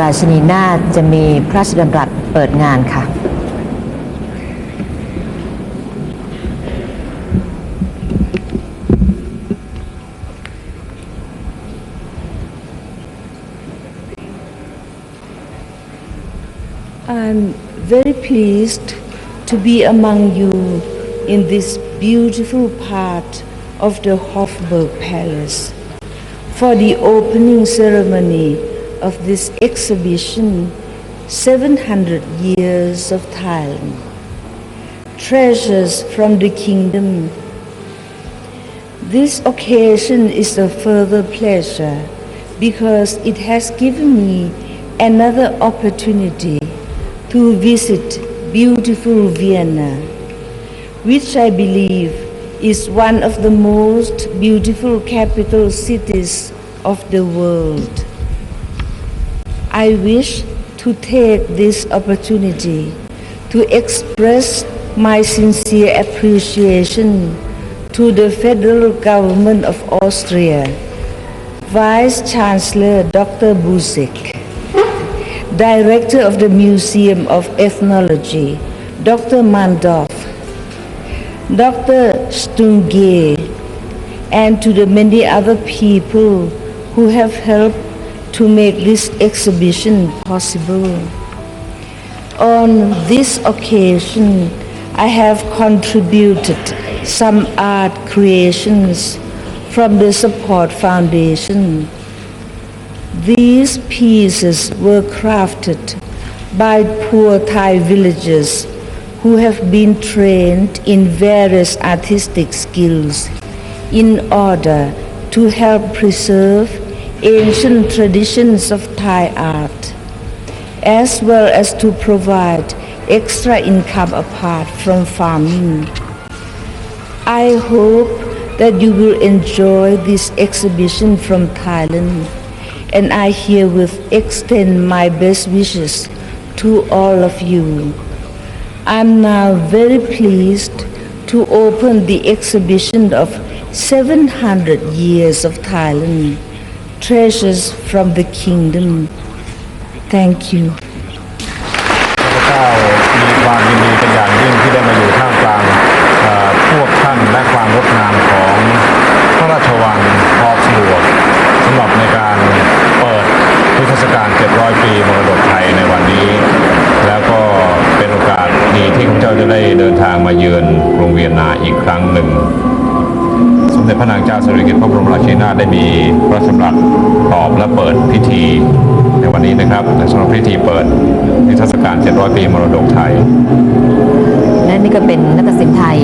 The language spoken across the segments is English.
ราชินีนาถจะมีพระราชดำรัสเปิดงานค่ะ I'm very pleased to be among you in this beautiful part of the Hofburg Palace for the opening ceremony of this exhibition 700 Years of Thailand. Treasures from the Kingdom. This occasion is a further pleasure because it has given me another opportunity to visit beautiful Vienna, which I believe is one of the most beautiful capital cities of the world. I wish to take this opportunity to express my sincere appreciation to the federal government of Austria, Vice Chancellor Dr. Busek, Director of the Museum of Ethnology, Dr. Mandorf, Dr. Stunge, and to the many other people who have helped to make this exhibition possible. On this occasion, I have contributed some art creations from the Support Foundation. These pieces were crafted by poor Thai villagers who have been trained in various artistic skills in order to help preserve ancient traditions of Thai art, as well as to provide extra income apart from farming. I hope that you will enjoy this exhibition from Thailand, and I herewith extend my best wishes to all of you. I'm now very pleased to open the exhibition of 700 years of Thailand, treasures from the kingdom. Thank you. ข้าพเจ้ามีความยินดีเป็นอย่างยิ่งที่ได้มาอยู่ท่ามกลางเอ่อพวกท่านและความงดงามของพระราชวังฮอฟสบวกสำหรับในการเปิดนิทรรศการ700 ปีมรดกไทยในวันนี้ แล้วก็เป็นโอกาสดีที่ข้าพเจ้าจะได้เดินทางมาเยือนกรุงเวียนนาอีกครั้งหนึ่ง สมเด็จพระนางเจ้าสิริกิติ์พระบรมราชินีนาถได้มีพระราชดำรัสตอบและเปิดพิธีในวันนี้นะครับในสำหรับพิธีเปิดนิทรรศการ 700 ปีมรดกไทย และนี่ก็เป็นนัตสินไทย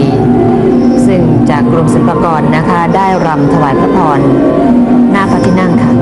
ซึ่งจากกรมศิลปากรนะคะ ได้รำถวายพระพรหน้าพระที่นั่งค่ะ